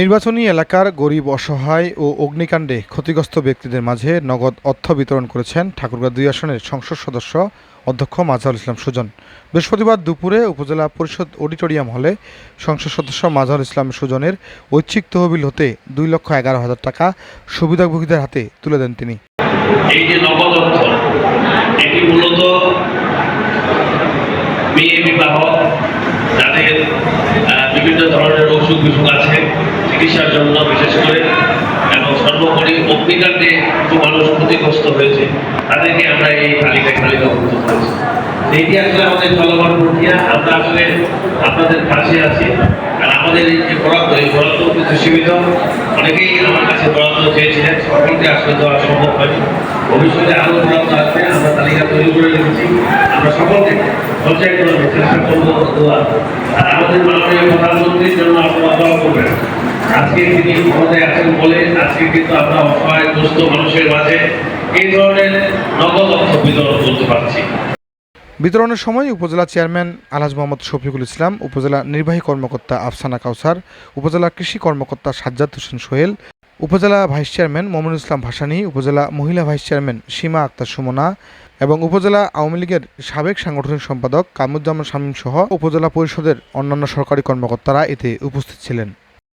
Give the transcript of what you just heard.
নির্বাচনী এলাকার গরিব, অসহায় ও অগ্নিকাণ্ডে ক্ষতিগ্রস্ত ব্যক্তিদের মাঝে নগদ অর্থ বিতরণ করেছেন ঠাকুরগাঁ দুই আসনের সংসদ সদস্য অধ্যক্ষ মাজাহুল ইসলাম সুজন। বৃহস্পতিবার দুপুরে উপজেলা পরিষদ অডিটোরিয়াম হলে সংসদ সদস্য মাজাহুল ইসলাম সুজনের ঐচ্ছিক তহবিল হতে দুই লক্ষ এগারো হাজার টাকা সুবিধাভোগীদের হাতে তুলে দেন তিনি। বিভিন্ন ধরনের অসুখ বিসুখ আছে। চিকিৎসার জন্য, বিশেষ করে এবং সর্বোপরি অগ্নিকাণ্ডে যে মানুষ ক্ষতিগ্রস্ত হয়েছে, তাদেরকে আমরা এই তালিকায় তালিকাভুক্ত করেছি এইটি আসলে আমাদের চলমান প্রক্রিয়া, আমরা আসলে আপনাদের পাশে আছি। আর আমাদের এই যে বরাদ্দ, এই বরাদ্দ কিন্তু সীমিত। অনেকেই আমার কাছে বরাদ্দ চেয়েছিলেন সকলকে আসলে দেওয়া সম্ভব হয়নি। ভবিষ্যতে আরও বরাদ্দ আসবে, আমরা তালিকা তৈরি করে রেখেছি। আমরা সকলকে করে চেষ্টা করব দেওয়ার। আর আমাদের মাননীয় প্রধানমন্ত্রীর জন্য আপনারা আজকে তিনি ক্ষমতায় আছেন বলে আজকে কিন্তু আমরা অসহায়, দুস্থ মানুষের মাঝে এই ধরনের নগদ অর্থ বিতরণ করতে পারছি। বিতরণের সময় উপজেলা চেয়ারম্যান আলহাজ মোহাম্মদ শফিকুল ইসলাম, উপজেলা নির্বাহী কর্মকর্তা আফসানা কাউসার, উপজেলা কৃষি কর্মকর্তা সাজ্জাদ হোসেন সোহেল, উপজেলা ভাইস চেয়ারম্যান মমিনুল ইসলাম ভাসানী, উপজেলা মহিলা ভাইস চেয়ারম্যান সীমা আক্তার সুমনা এবং উপজেলা আওয়ামী লীগের সাবেক সাংগঠনিক সম্পাদক কামুজ্জামান শামীম সহ উপজেলা পরিষদের অন্যান্য সরকারি কর্মকর্তারা এতে উপস্থিত ছিলেন।